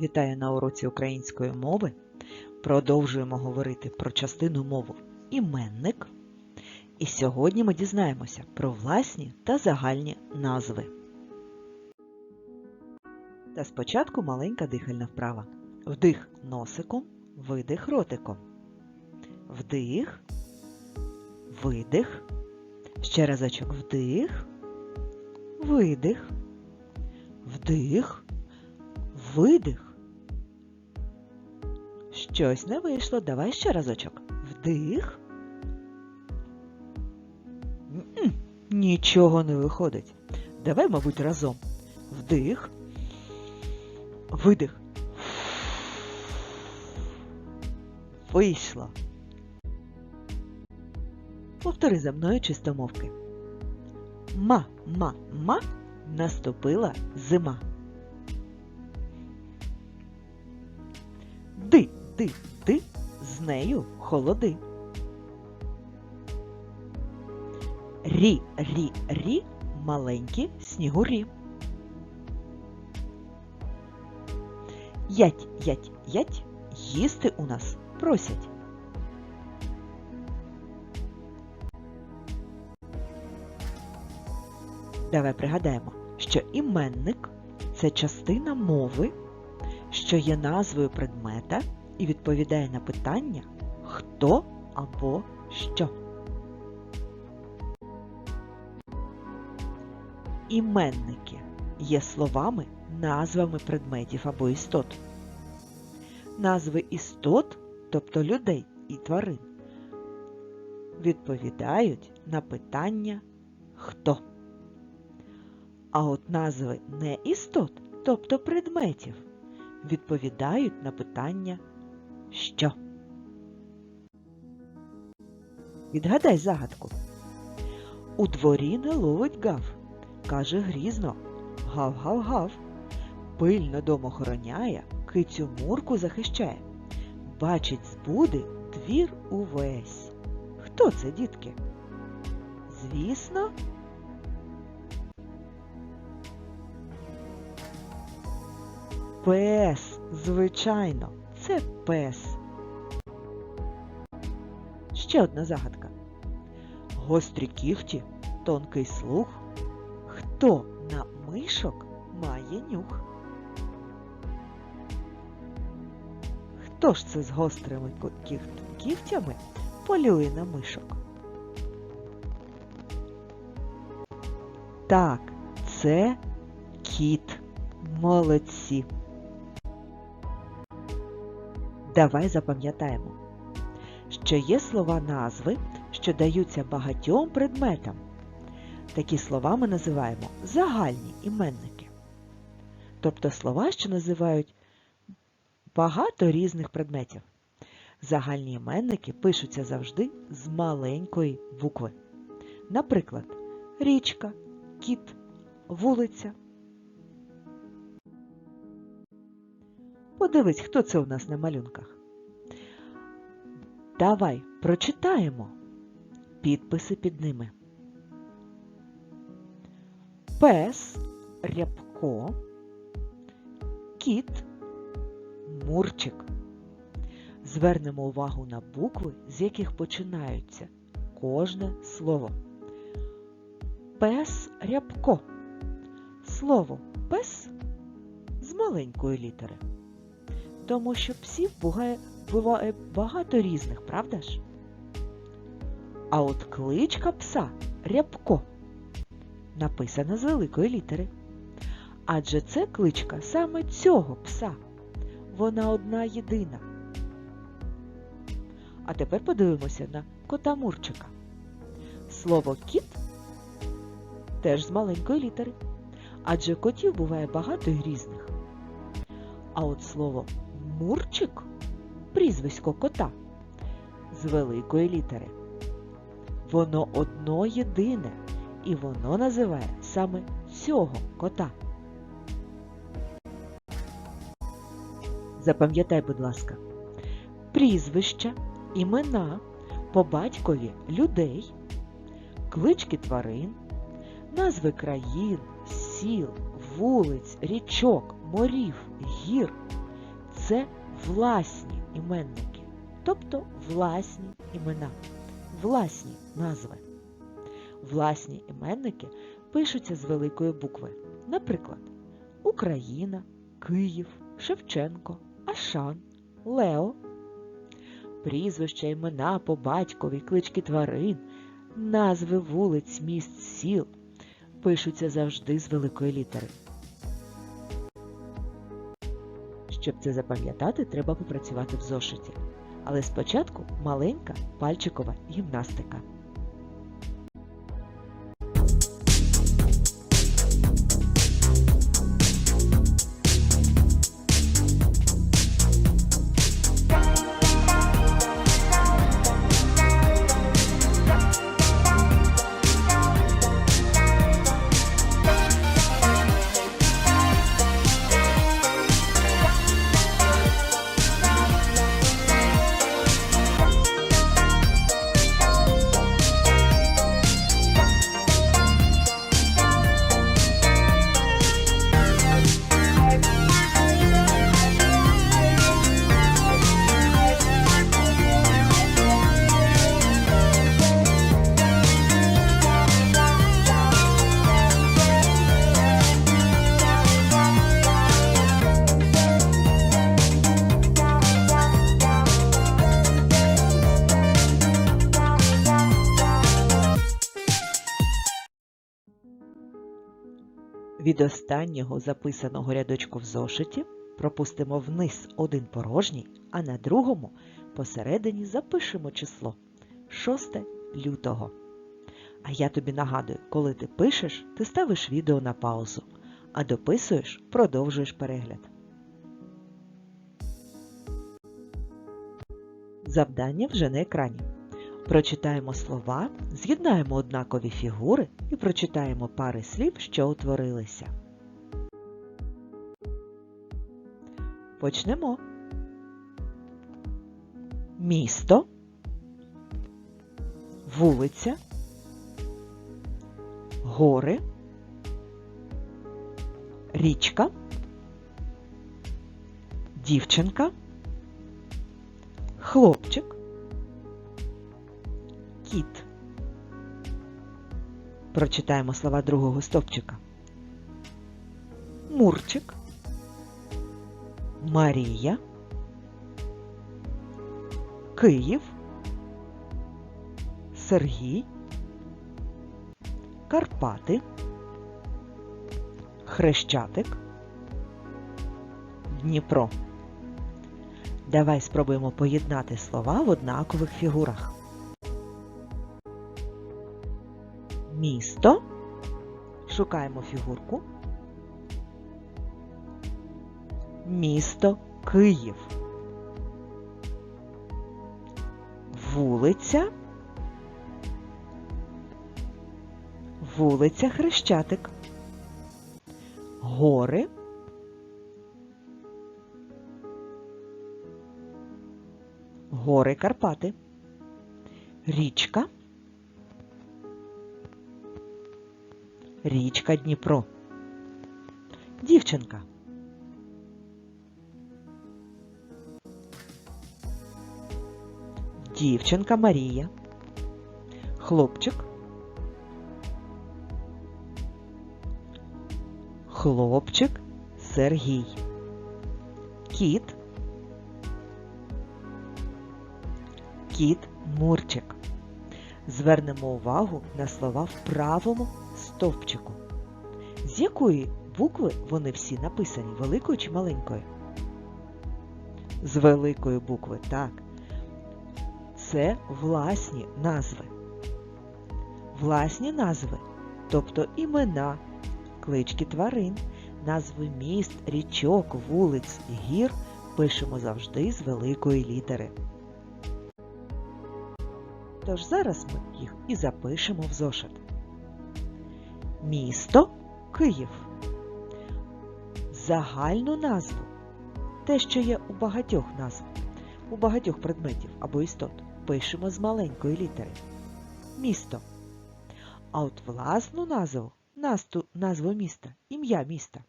Вітаю на уроці української мови. Продовжуємо говорити про частину мови іменник. І сьогодні ми дізнаємося про власні та загальні назви. Та спочатку маленька дихальна вправа. Вдих носиком, видих ротиком. Вдих, видих. Ще разочок вдих, видих, вдих, видих. Щось не вийшло. Давай ще разочок. Вдих. Нічого не виходить. Давай, мабуть, разом. Вдих. Видих. Вийшло. Повтори за мною чистомовки. Ма, ма, ма наступила зима. Ди, ди, з нею холоди. Рі, рі, рі, маленькі снігурі. Ять, ять, ять, їсти у нас просять. Давай пригадаємо, що іменник це частина мови, що є назвою предмета і відповідає на питання хто або що. Іменники є словами, назвами предметів або істот. Назви істот, тобто людей і тварин, відповідають на питання хто. А от назви не істот, тобто предметів, відповідають на питання що. Відгадай загадку. У дворі не ловить гав, каже грізно гав-гав-гав. Пильно дом охороняє, кицю мурку захищає. Бачить збуди двір увесь. Хто це, дітки? Звісно, Пес, звичайно, це пес. Ще одна загадка. Гострі кіхті, тонкий слух. Хто на мишок має нюх? Хто ж це з гострими кігтями полює на мишок? Так, це кіт. Молодці. Давай запам'ятаємо, що є слова назви, що даються багатьом предметам. Такі слова ми називаємо загальні іменники. Тобто слова, що називають багато різних предметів. Загальні іменники пишуться завжди з маленької букви. Наприклад, річка, кіт, вулиця. Подивись, хто це у нас на малюнках. Давай прочитаємо підписи під ними. Пес, рябко, кіт, мурчик. Звернемо увагу на букви, з яких починаються кожне слово. Пес рябко. Слово пес з маленької літери. Тому що псів буває, буває багато різних, правда ж? А от кличка пса рябко написана з великої літери. Адже це кличка саме цього пса. Вона одна єдина. А тепер подивимося на кота Мурчика. Слово кіт теж з маленької літери. Адже котів буває багато і різних. А от слово Мурчик прізвисько кота з великої літери. Воно одно єдине, і воно називає саме цього кота. Запам'ятай, будь ласка, прізвища, імена по батькові людей, клички тварин, назви країн, сіл, вулиць, річок, морів, гір це власні іменники, тобто власні імена, власні назви. Власні іменники пишуться з великої букви. Наприклад, Україна, Київ, Шевченко, Ашан, Лео. Прізвища, імена по батькові, клички тварин, назви вулиць, міст, сіл пишуться завжди з великої літери. Щоб це запам'ятати, треба попрацювати в зошиті. Але спочатку маленька пальчикова гімнастика. Від останнього записаного рядочку в зошиті пропустимо вниз один порожній, а на другому посередині запишемо число 6 лютого. А я тобі нагадую, коли ти пишеш, ти ставиш відео на паузу, а дописуєш, продовжуєш перегляд. Завдання вже на екрані. Прочитаємо слова, з'єднаємо однакові фігури і прочитаємо пари слів, що утворилися. Почнемо. Місто, вулиця, гори, річка, дівчинка, хлопчик кіт. Прочитаємо слова другого стовпчика. Мурчик, Марія, Київ, Сергій, Карпати, Хрещатик, Дніпро. Давай спробуємо поєднати слова в однакових фігурах. Місто. Шукаємо фігурку. Місто Київ. Вулиця. Вулиця Хрещатик. Гори. Гори Карпати. Річка. Річка Дніпро. Дівчинка. Дівчинка Марія. Хлопчик. Хлопчик Сергій. Кіт. Кіт Мурчик. Звернемо увагу на слова в правому стовпчику. З якої букви вони всі написані, великою чи маленькою? З великої букви, так. Це власні назви. Власні назви, тобто імена, клички тварин, назви міст, річок, вулиць, гір пишемо завжди з великої літери. Тож зараз ми їх і запишемо в зошит. Місто Київ. Загальну назву. Те, що є у багатьох назв, у багатьох предметів або істот, пишемо з маленької літери. Місто. А от власну назву, насту, назву міста, ім'я міста.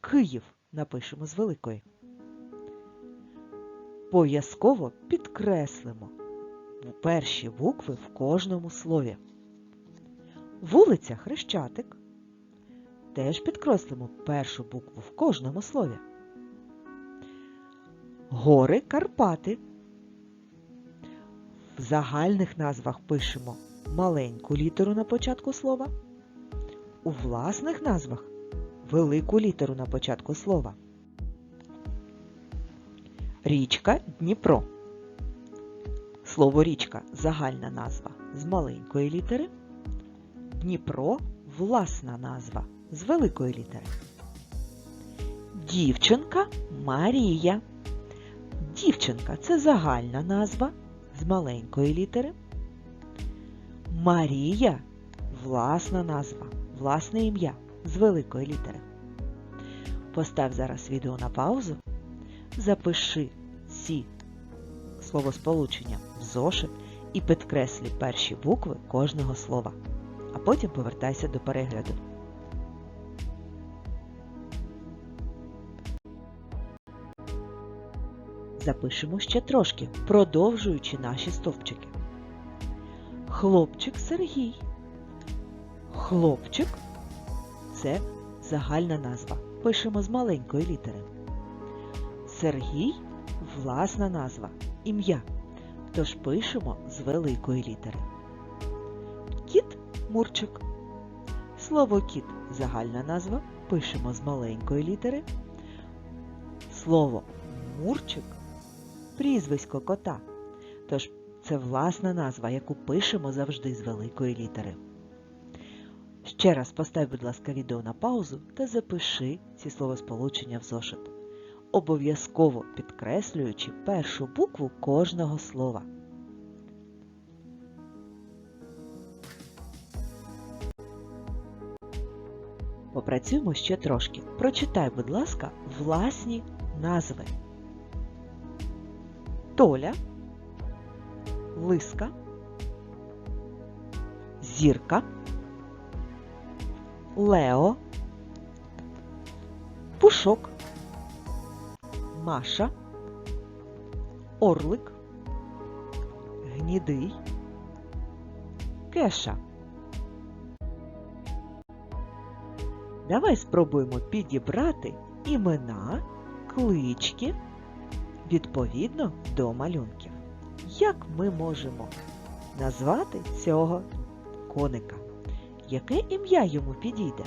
Київ напишемо з великої. Обов'язково підкреслимо перші букви в кожному слові. Вулиця Хрещатик. Теж підкреслимо першу букву в кожному слові. Гори Карпати. В загальних назвах пишемо маленьку літеру на початку слова. У власних назвах велику літеру на початку слова. Річка Дніпро. Слово річка загальна назва з маленької літери. Дніпро власна назва з великої літери. Дівчинка Марія. Дівчинка це загальна назва з маленької літери. Марія власна назва, власне ім'я з великої літери. Постав зараз відео на паузу. Запиши ці словосполучення в зошит і підкреслі перші букви кожного слова, а потім повертайся до перегляду. Запишемо ще трошки, продовжуючи наші стовпчики. Хлопчик Сергій. Хлопчик це загальна назва. Пишемо з маленької літери. Сергій власна назва, ім'я. Тож пишемо з великої літери. Мурчик. Слово кіт загальна назва. Пишемо з маленької літери. Слово Мурчик прізвисько кота. Тож це власна назва, яку пишемо завжди з великої літери. Ще раз постав, будь ласка, відео на паузу та запиши ці словосполучення в зошит, обов'язково підкреслюючи першу букву кожного слова. Попрацюємо ще трошки. Прочитай, будь ласка, власні назви. Толя, Лиска, Зірка, Лео, Пушок, Маша, Орлик, Гнідий, Кеша. Давай спробуємо підібрати імена, клички відповідно до малюнків. Як ми можемо назвати цього коника? Яке ім'я йому підійде?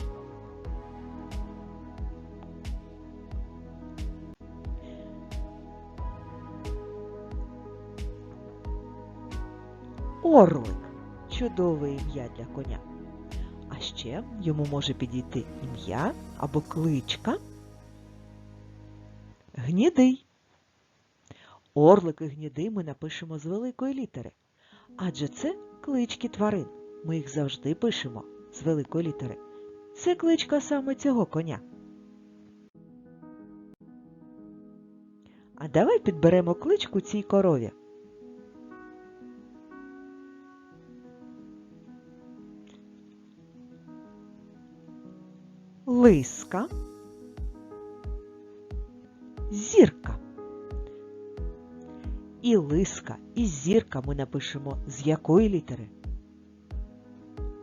Орлик чудове ім'я для коня. А ще йому може підійти ім'я або кличка Гнідий. Орлик і гніди ми напишемо з великої літери, адже це клички тварин. Ми їх завжди пишемо з великої літери. Це кличка саме цього коня. А давай підберемо кличку цій корові. Лиска. Зірка. І лиска, і зірка ми напишемо з якої літери?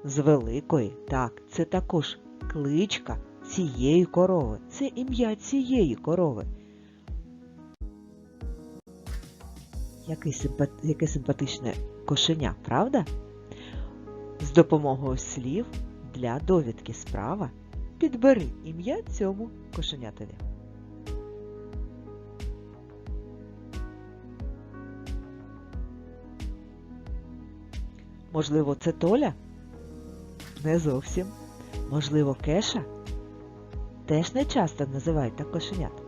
З великої. Так, це також кличка цієї корови. Це ім'я цієї корови. Яке, симпат... Яке симпатичне кошеня, правда? З допомогою слів для довідки справа підбери ім'я цьому кошенятові. Можливо, це Толя? Не зовсім. Можливо, Кеша? Теж не часто називають так кошенят.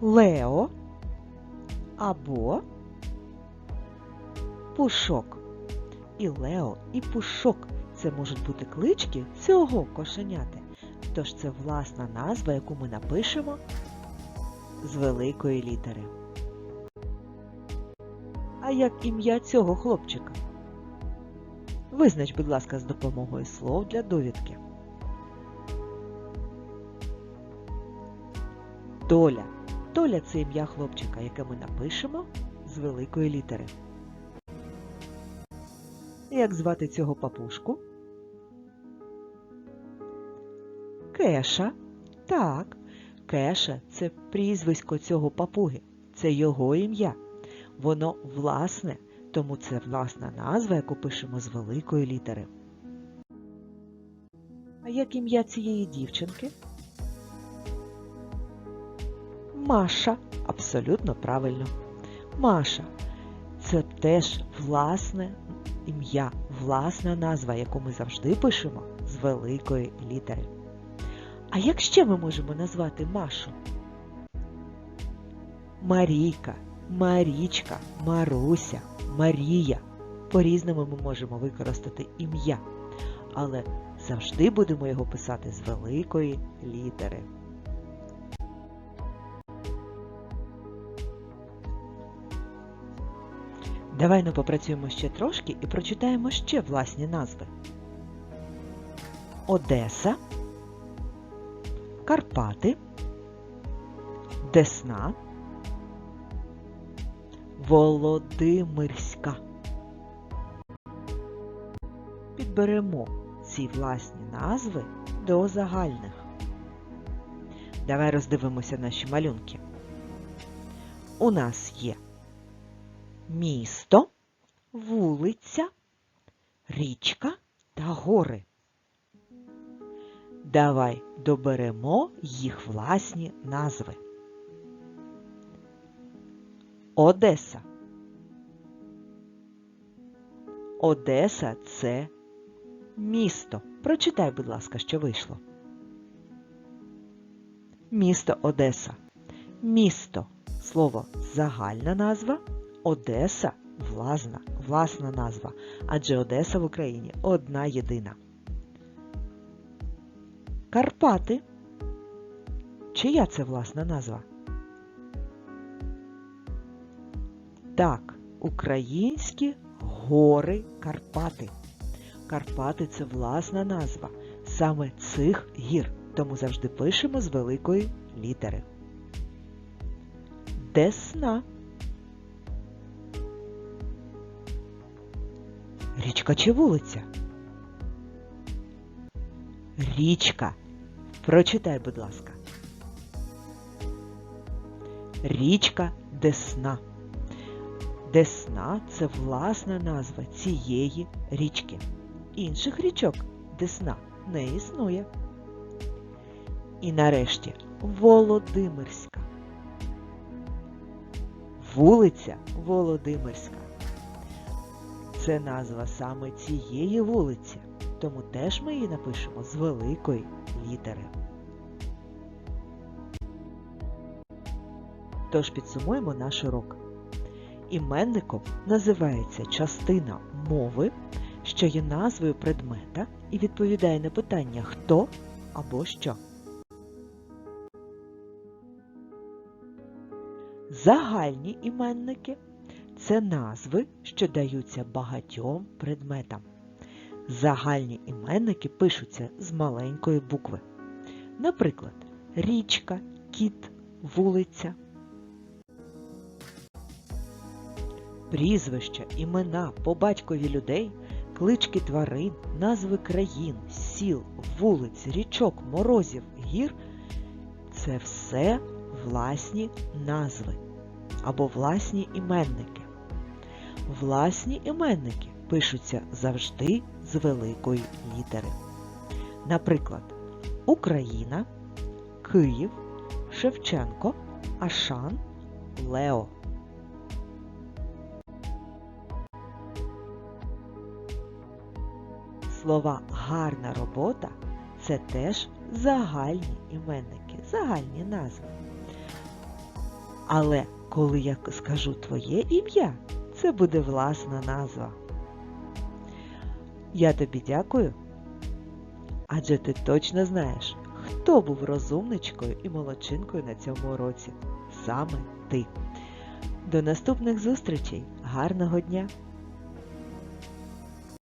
Лео або Пушок. І Лео, і Пушок це можуть бути клички цього кошеняти. Тож це власна назва, яку ми напишемо з великої літери. А як ім'я цього хлопчика? Визнач, будь ласка, з допомогою слов для довідки. Толя. Толя це ім'я хлопчика, яке ми напишемо з великої літери. Як звати цього папушку? Кеша. Так, Кеша це прізвисько цього папуги. Це його ім'я. Воно власне, тому це власна назва, яку пишемо з великої літери. А як ім'я цієї дівчинки? Маша. Абсолютно правильно. Маша. Це теж власне ім'я, власна назва, яку ми завжди пишемо з великої літери. А як ще ми можемо назвати Машу? Марійка, Марічка, Маруся, Марія. По-різному ми можемо використати ім'я, але завжди будемо його писати з великої літери. Давай ну попрацюємо ще трошки і прочитаємо ще власні назви. Одеса, Карпати, Десна, Володимирська. Підберемо ці власні назви до загальних. Давай роздивимося наші малюнки. У нас є місто, вулиця, річка та гори. Давай доберемо їх власні назви. Одеса. Одеса це місто. Прочитай, будь ласка, що вийшло. Місто Одеса. Місто слово загальна назва, Одеса власна, власна назва, адже Одеса в Україні одна єдина. Карпати. Чия це власна назва? Так, українські гори Карпати. Карпати це власна назва саме цих гір, тому завжди пишемо з великої літери. Десна. Річка чи вулиця? Річка. Прочитай, будь ласка. Річка Десна. Десна це власна назва цієї річки. Інших річок Десна не існує. І нарешті Володимирська. Вулиця Володимирська. Це назва саме цієї вулиці, тому теж ми її напишемо з великої літери. Тож підсумуємо наш урок. Іменником називається частина мови, що є назвою предмета і відповідає на питання хто або що. Загальні іменники це назви, що даються багатьом предметам. Загальні іменники пишуться з маленької букви. Наприклад, річка, кіт, вулиця. Прізвища, імена по батькові людей, клички тварин, назви країн, сіл, вулиць, річок, морозів, гір це все власні назви або власні іменники. Власні іменники пишуться завжди з великої літери. Наприклад, Україна, Київ, Шевченко, Ашан, Лео. Слова гарна робота це теж загальні іменники, загальні назви. Але коли я скажу твоє ім'я, це буде власна назва. Я тобі дякую, адже ти точно знаєш, хто був розумничкою і молодчинкою на цьому уроці. Саме ти. До наступних зустрічей! Гарного дня!